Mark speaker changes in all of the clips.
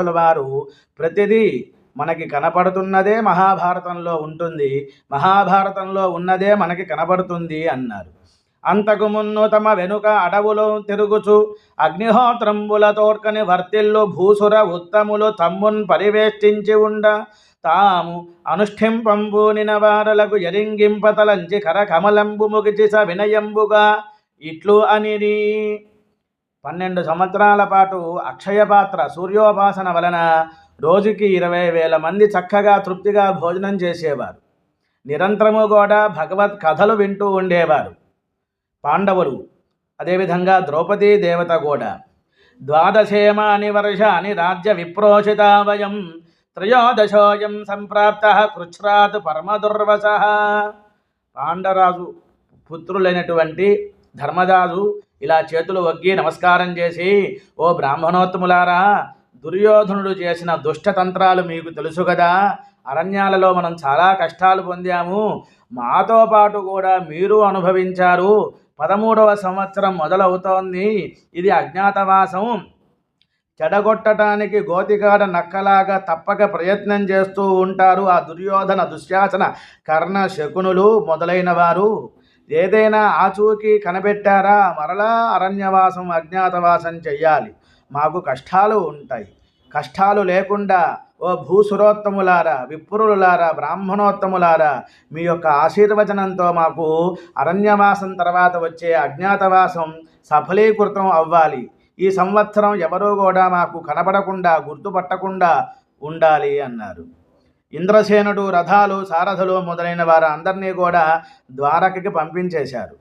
Speaker 1: వారు ప్రతిదీ మనకి కనపడుతున్నదే మహాభారతంలో ఉంటుంది. మహాభారతంలో ఉన్నదే మనకి కనపడుతుంది అన్నారు. అంతకు మున్ను తమ వెనుక అడవులు తిరుగుచు అగ్నిహోత్రంబుల తోడ్కని వర్తిల్లు భూసుర ఉత్తములు తమ్మున్ పరివేష్టించి ఉండ తాము అనుష్ఠింపంబూనిన వారలకు ఎరింగింపతలంచి కరకమలంబు ముగిచి స వినయంబుగా ఇట్లు అనిరి. పన్నెండు సంవత్సరాల పాటు అక్షయపాత్ర సూర్యోపాసన వలన రోజుకి ఇరవై వేల మంది చక్కగా తృప్తిగా భోజనం చేసేవారు. నిరంతరము కూడా భగవత్ కథలు వింటూ ఉండేవారు. పాండవులు అదేవిధంగా ద్రౌపదీ దేవత కూడా. ద్వాదశేమ అని వర్ష అని రాజ్య విప్రోషితావయం త్రయోదశోయం సంప్రాప్త కృచ్రాత్ పరమదుర్వస పాండరాజు పుత్రులైనటువంటి ధర్మదాసు ఇలా చేతులు వగ్గి నమస్కారం చేసి ఓ బ్రాహ్మణోత్తములారా దుర్యోధనుడు చేసిన దుష్టతంత్రాలు మీకు తెలుసు కదా. అరణ్యాలలో మనం చాలా కష్టాలు పొందాము. మాతో పాటు కూడా మీరు అనుభవించారు. పదమూడవ సంవత్సరం మొదలవుతోంది. ఇది అజ్ఞాతవాసం. చెడగొట్టడానికి గోతికాడ నక్కలాగా తప్పక ప్రయత్నం చేస్తూ ఉంటారు ఆ దుర్యోధన దుశ్శాసన కర్ణ శకునులు మొదలైన వారు ఏదైనా ఆచూకీ కనబెట్టారా మరలా అరణ్యవాసం అజ్ఞాతవాసం చెయ్యాలి. మాకు కష్టాలు ఉంటాయి. కష్టాలు లేకుండా ఓ భూసురోత్తములారా విప్రులారా బ్రాహ్మణోత్తములారా మీ యొక్క ఆశీర్వచనంతో మాకు అరణ్యవాసం తర్వాత వచ్చే అజ్ఞాతవాసం సఫలీకృతం అవ్వాలి. ఈ సంవత్సరం ఎవరూ కూడా మాకు కనపడకుండా గుర్తుపట్టకుండా ఉండాలి అన్నారు. ఇంద్రసేనుడు రథాలు సారథులు మొదలైన వారు అందరినీ కూడా ద్వారకకి పంపించేశారు.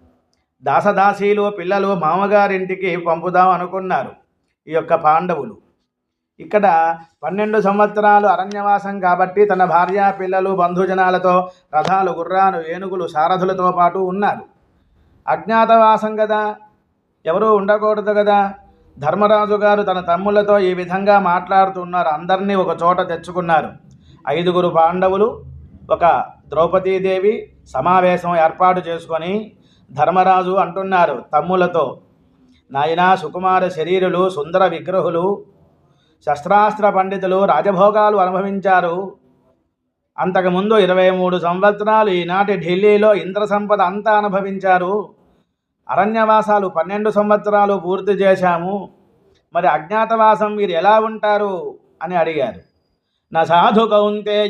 Speaker 1: దాసదాసీలు పిల్లలు మామగారింటికి పంపుదాం అనుకున్నారు ఈ యొక్క పాండవులు. ఇక్కడ పన్నెండు సంవత్సరాలు అరణ్యవాసం కాబట్టి తన భార్య పిల్లలు బంధుజనాలతో రథాలు గుర్రాలు ఏనుగులు సారథులతో పాటు ఉన్నారు. అజ్ఞాతవాసం కదా ఎవరూ ఉండకూడదు కదా ధర్మరాజు గారు తన తమ్ములతో ఈ విధంగా మాట్లాడుతున్నారు. అందరినీ ఒక చోట తెచ్చుకున్నారు. ఐదుగురు పాండవులు ఒక ద్రౌపదీదేవి సమావేశం ఏర్పాటు చేసుకొని ధర్మరాజు అంటున్నారు తమ్ములతో. నాయనా సుకుమార శరీరులు సుందర విగ్రహులు శస్త్రాస్త్ర పండితులు రాజభోగాలు అనుభవించారు. అంతకుముందు ఇరవై మూడు సంవత్సరాలు ఈనాటి ఢిల్లీలో ఇంద్ర సంపద అంతా అనుభవించారు. అరణ్యవాసాలు పన్నెండు సంవత్సరాలు పూర్తి చేశాము. మరి అజ్ఞాతవాసం మీరు ఎలా ఉంటారు? అని అడిగారు. న సాధు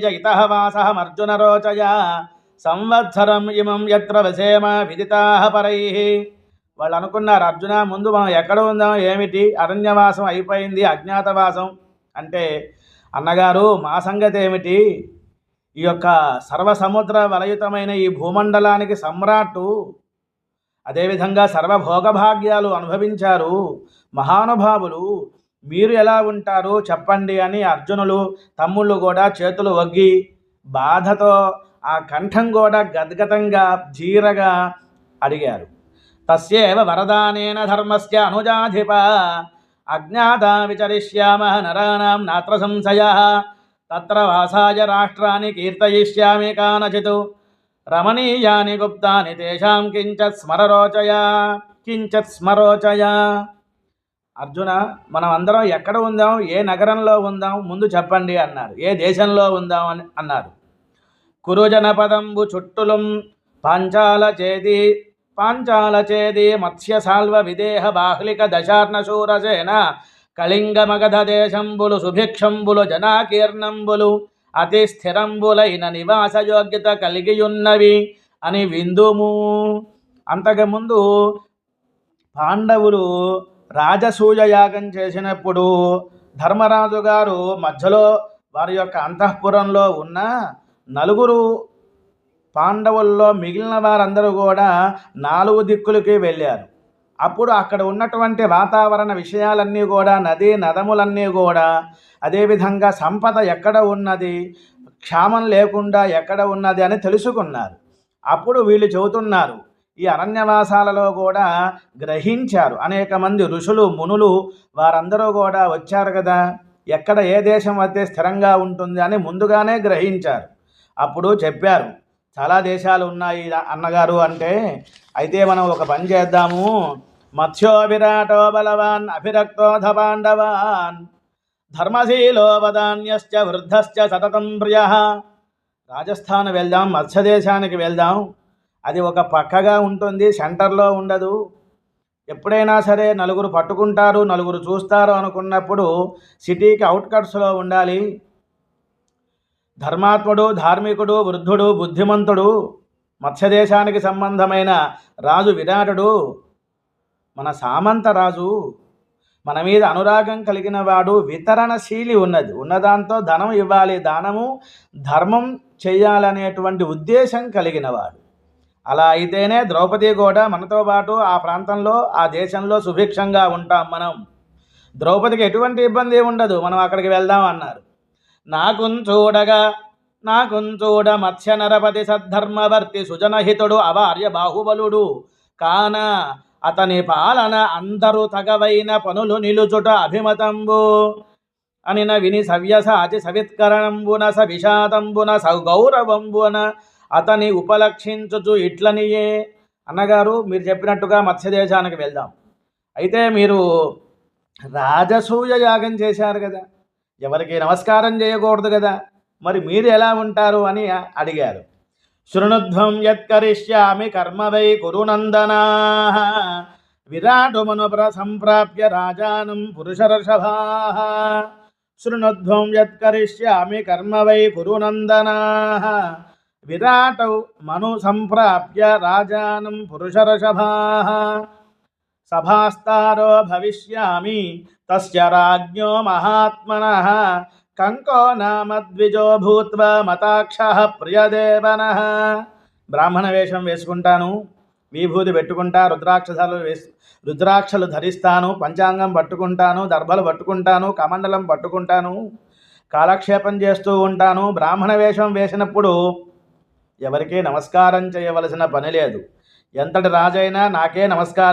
Speaker 1: ఇత వాసహమర్జున రోచయ. సంవత్సరం ఇమం ఎత్ర వసేమ విదితా పరై. వాళ్ళు అనుకున్నారు అర్జున ముందు మనం ఎక్కడ ఉందాం? ఏమిటి? అరణ్యవాసం అయిపోయింది అజ్ఞాతవాసం. అంటే అన్నగారు మా సంగతి ఏమిటి? ఈ యొక్క సర్వసముద్ర వలయుతమైన ఈ భూమండలానికి సమ్రాట్టు అదేవిధంగా సర్వభోగభాగ్యాలు అనుభవించారు మహానుభావులు. మీరు ఎలా ఉంటారు చెప్పండి అని అర్జునులు తమ్ముళ్ళు కూడా చేతులు వగ్గి బాధతో ఆ కంఠం కూడా గద్గతంగా జీరగా అడిగారు. తస్యేవ వరదానేన ధర్మస్య అనుజాధిప అజ్ఞాత విచరిష్యామ నరాణం నాత్ర సంశయ తత్ర వాసాయ రాష్ట్రాన్ని కీర్తయిష్యామి కానచిత్ రమణీయాని గుప్తాని తేషాం కించత్ స్మరరోచయ కించత్ స్మరోచయ. అర్జున మనం అందరం ఎక్కడ ఉందాం? ఏ నగరంలో ఉందాం? ముందు చెప్పండి అన్నారు. ఏ దేశంలో ఉందాం అని అన్నారు. కురుజనపదంబు చుట్టులం పాంచాల చేది పాంచాల చేది మత్స్యసాల్వ విదేహ బాహ్లిక దశార్ణ శూరసేన కళింగ మగధ దేశంబులు సుభిక్షంబులు జనాకీర్ణంబులు అతి స్థిరంబులైన నివాస యోగ్యత కలిగియున్నవి అని విందుము. అంతకుముందు పాండవులు రాజసూయ యాగం చేసినప్పుడు ధర్మరాజు గారు మధ్యలో వారి యొక్క అంతఃపురంలో ఉన్న నలుగురు పాండవుల్లో మిగిలిన వారందరూ కూడా నాలుగు దిక్కులకి వెళ్ళారు. అప్పుడు అక్కడ ఉన్నటువంటి వాతావరణ విషయాలన్నీ కూడా నదీ నదములన్నీ కూడా అదేవిధంగా సంపద ఎక్కడ ఉన్నది క్షామం లేకుండా ఎక్కడ ఉన్నది అని తెలుసుకున్నారు. అప్పుడు వీళ్ళు చెబుతున్నారు ఈ అరణ్యవాసాలలో కూడా గ్రహించారు. అనేక మంది ఋషులు మునులు వారందరూ కూడా వచ్చారు కదా. ఎక్కడ ఏ దేశం అయితే స్థిరంగా ఉంటుంది అని ముందుగానే గ్రహించారు. అప్పుడు చెప్పారు చాలా దేశాలు ఉన్నాయి అన్నగారు అంటే అయితే మనం ఒక పని చేద్దాము. మత్స్యో విరాటో బలవాన్ అభిరక్తోధ పాండవాన్ ధర్మశీలో వదాన్యశ్చ వృద్ధశ్చ సతతం ప్రియ. రాజస్థాన్ వెళ్దాం మత్స్యదేశానికి వెళ్దాం. అది ఒక పక్కగా ఉంటుంది సెంటర్లో ఉండదు. ఎప్పుడైనా సరే నలుగురు పట్టుకుంటారు నలుగురు చూస్తారు అనుకున్నప్పుడు సిటీకి అవుట్కట్స్లో ఉండాలి. ధర్మాత్ముడు ధార్మికుడు వృద్ధుడు బుద్ధిమంతుడు మత్స్యదేశానికి సంబంధమైన రాజు విరాటుడు మన సామంత రాజు మన మీద అనురాగం కలిగిన వాడు వితరణశీలి ఉన్నది. ఉన్నదాంతో ధనం ఇవ్వాలి. దానము ధర్మం చేయాలనేటువంటి ఉద్దేశం కలిగినవాడు అలా అయితేనే ద్రౌపది కూడా మనతో పాటు ఆ ప్రాంతంలో ఆ దేశంలో సుభిక్షంగా ఉంటాం మనం. ద్రౌపదికి ఎటువంటి ఇబ్బంది ఉండదు మనం అక్కడికి వెళ్దాం అన్నారు. నాకుంచూడగా చూడగా చూడ మత్స్య నరపతి సద్ధర్మవర్తి సుజనహితుడు అవార్య బాహుబలుడు. కాన అతని పాలన అందరూ తగవైన పనులు నిలుచుట అభిమతంబు. అనిన విని సవ్యసాచి సవిత్కరణంబున స విషాదంబున సౌగౌరవంబున అతని ఉపలక్షించుచు ఇట్లనియే. అన్నగారు మీరు చెప్పినట్టుగా మత్స్యదేశానికి వెళ్దాం. అయితే మీరు రాజసూయ యాగం చేశారు కదా. ఎవరికి నమస్కారం చేయకూడదు కదా. మరి మీరు ఎలా ఉంటారు అని అడిగారు. శృణుధ్వం యత్కరిష్యామి కర్మ వై కురునందనా విరాటుమను సంప్రాప్య రాజానం పురుషర్షభా. శృణుధ్వం యత్కరిష్యామి కర్మ వై కురునందనా విరాటౌ మను సంప్రాప్య రాజానం పురుషర్షభా సభాస్తారో భవిష్యామి తస్య రాజ్ఞో మహాత్మన. కంకో నామ ద్విజో భూత్వ మతాక్ష ప్రియదేవన. బ్రాహ్మణ వేషం వేసుకుంటాను విభూతి పెట్టుకుంటా రుద్రాక్షసాలు వేసు రుద్రాక్షలు ధరిస్తాను పంచాంగం పట్టుకుంటాను దర్భలు పట్టుకుంటాను కమండలం పట్టుకుంటాను కాలక్షేపం చేస్తూ ఉంటాను. బ్రాహ్మణ వేషం వేసినప్పుడు ఎవరికీ నమస్కారం చేయవలసిన పని లేదు. ఎంతటి రాజైనా నాకే నమస్కారం